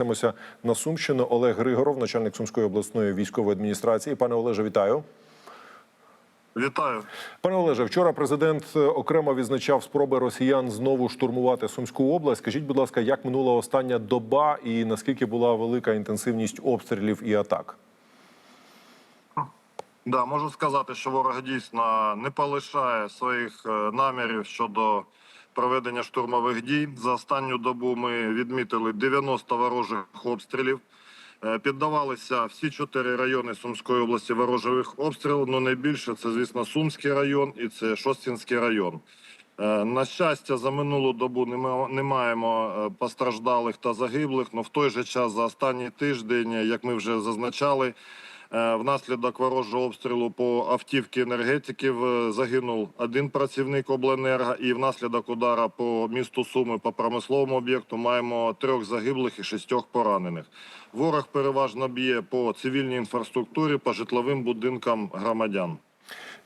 Йдемося на Сумщину. Олег Григоров, начальник Сумської обласної військової адміністрації. Пане Олеже, вітаю. Вітаю. Пане Олеже, вчора президент е, окремо відзначав спроби росіян знову штурмувати Сумську область. Скажіть, будь ласка, як минула остання доба і наскільки була велика інтенсивність обстрілів і атак? Да, можу сказати, що ворог дійсно не полишає своїх е, намірів щодо проведення штурмових дій. За останню добу ми відмітили 90 ворожих обстрілів. Е, Піддавалися всі чотири райони Сумської області ворожих обстрілів. Ну найбільше це, звісно, Сумський район і це Шостінський район. Е, На щастя, за минулу добу не маємо е, постраждалих та загиблих. але в той же час за останній тиждень, як ми вже зазначали, внаслідок ворожого обстрілу по автівці енергетиків е, загинув один працівник обленерго, і внаслідок удара по місту Суми по промисловому об'єкту маємо трьох загиблих і шістьох поранених. Ворог переважно б'є по цивільній інфраструктурі, по житловим будинкам громадян.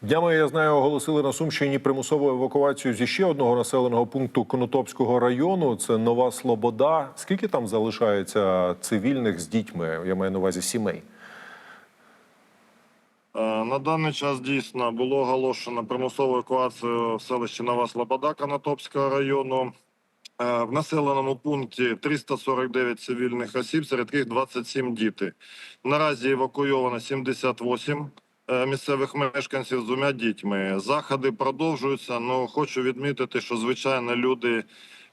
Днями я знаю, оголосили на Сумщині примусову евакуацію зі ще одного населеного пункту Конотопського району. Це Нова Слобода. Скільки там залишається цивільних з дітьми? Я маю на увазі сімей. На даний час дійсно було оголошено примусову евакуацію в селищі Нова Слобода Конотопського району. Е, В населеному пункті 349 цивільних осіб, серед яких 27 діти. Наразі евакуйовано 78 е, місцевих мешканців з двома дітьми. Заходи продовжуються. але хочу відмітити, що звичайно люди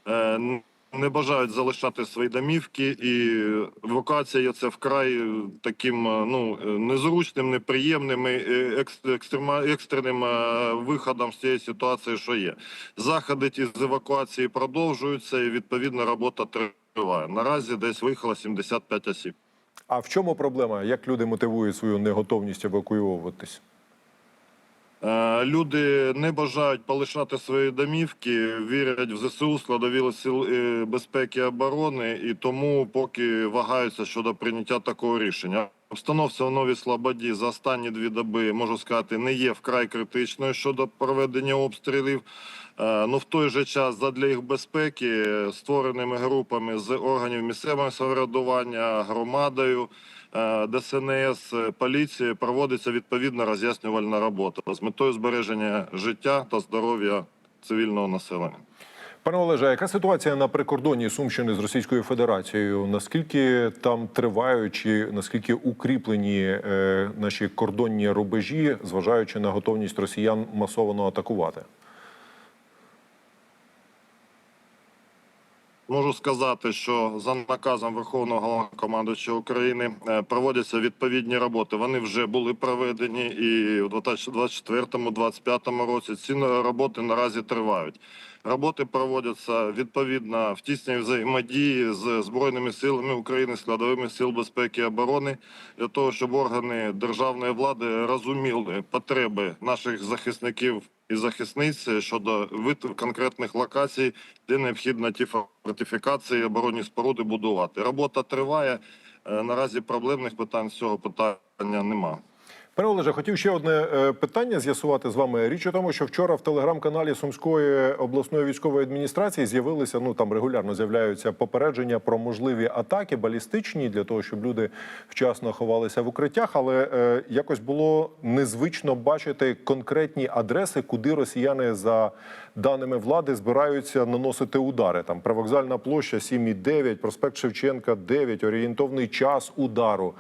е, не бажають залишати свої домівки, і евакуація це вкрай е, таким е, ну е, незручним, неприємним екстрема, екстреним виходом з цієї ситуації, що є. Заходи з евакуації продовжуються, і відповідно робота триває. Наразі десь виїхало 75 осіб. А в чому проблема? Як люди мотивують свою неготовність евакуюватись? Люди не бажають полишати свої домівки, вірять в ЗСУ, складові сил е, безпеки і оборони, і тому поки вагаються щодо прийняття такого рішення. Обстановка в Новій Слободі за останні дві доби, можу сказати, не є вкрай критичною щодо проведення обстрілів. Е, Ну в той же час задля їх безпеки створеними групами з органів місцевого самоврядування, громадою. е, ДСНС, поліції проводиться відповідна роз'яснювальна робота з метою збереження життя та здоров'я цивільного населення. Пане Олеже, яка ситуація на прикордонні Сумщини з Російською Федерацією? Наскільки там триваючі, наскільки укріплені е, наші кордонні рубежі, зважаючи на готовність росіян масово атакувати? Можу сказати, що за наказом Верховного Головнокомандуючого України е, проводяться відповідні роботи. Вони вже були проведені і у 2024-2025 році. Ці роботи наразі тривають. Роботи проводяться відповідно в тісній взаємодії з збройними силами України, складовими сил безпеки і оборони для того, щоб органи державної влади розуміли потреби наших захисників і захисниць щодо конкретних локацій, де необхідно ті фортифікації, оборонні споруди будувати. Робота триває. Е, Наразі проблемних питань з цього питання немає. Пане Олеже, хотів ще одне е, питання з'ясувати з вами. Річ у тому, що вчора в телеграм-каналі Сумської обласної військової адміністрації з'явилися. Ну там регулярно з'являються попередження про можливі атаки балістичні для того, щоб люди вчасно ховалися в укриттях. Але е, якось було незвично бачити конкретні адреси, куди росіяни за даними влади збираються наносити удари. Там привокзальна площа 7,9, проспект Шевченка 9, орієнтовний час удару.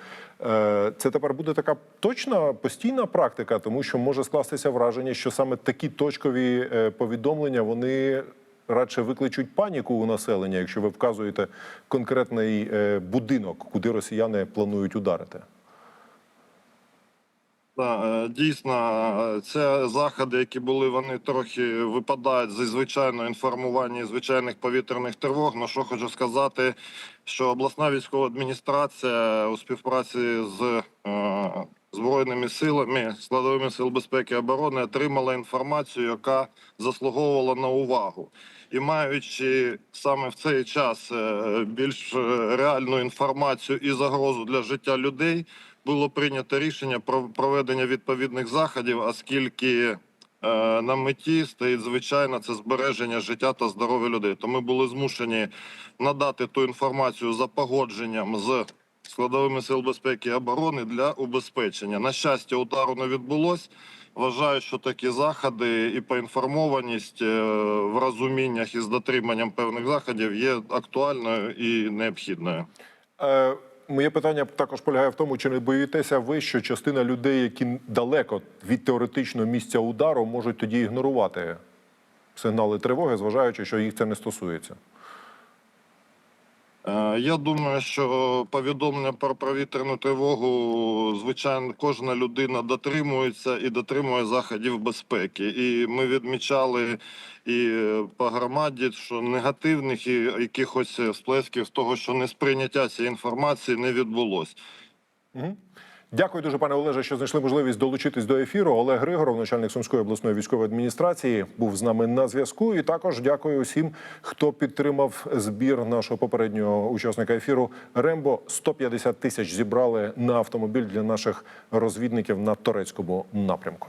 Е, Це тепер буде така точна постійна практика, тому що може скластися враження, що саме такі точкові е, повідомлення вони радше викличуть паніку у населення, якщо ви вказуєте конкретний е, будинок, куди росіяни планують ударити. Е, дійсно, е, це заходи, які були, вони трохи випадають зі звичайного інформування і звичайних повітряних тривог. Ну що хочу сказати, що обласна військова адміністрація у співпраці з е, збройними силами, складовими сил безпеки і оборони отримала інформацію, яка заслуговувала на увагу. І маючи саме в цей час е, більш е, реальну інформацію і загрозу для життя людей, було прийнято рішення про проведення відповідних заходів, оскільки е, на меті стоїть звичайно це збереження життя та здоров'я людей. То ми були змушені надати ту інформацію за погодженням з складовими сил безпеки і оборони для убезпечення. На щастя, удару не відбулось. Вважаю, що такі заходи і поінформованість е, в розуміннях і з дотриманням певних заходів є актуальною і необхідною. Е, Моє питання також полягає в тому, чи не боїтеся ви, що частина людей, які далеко від теоретичного місця удару, можуть тоді ігнорувати сигнали тривоги, зважаючи, що їх це не стосується. Е, Я думаю, що повідомлення про повітряну тривогу, звичайно, кожна людина дотримується і дотримує заходів безпеки. І ми відмічали і по громаді, що негативних і якихось сплесків з того, що несприйняття цієї інформації не відбулось. Дякую дуже, пане Олеже, що знайшли можливість долучитись до ефіру. Олег Григоров, начальник Сумської обласної військової адміністрації, був з нами на зв'язку. І також дякую усім, хто підтримав збір нашого попереднього учасника ефіру. Рембо 150 тисяч зібрали на автомобіль для наших розвідників на турецькому напрямку.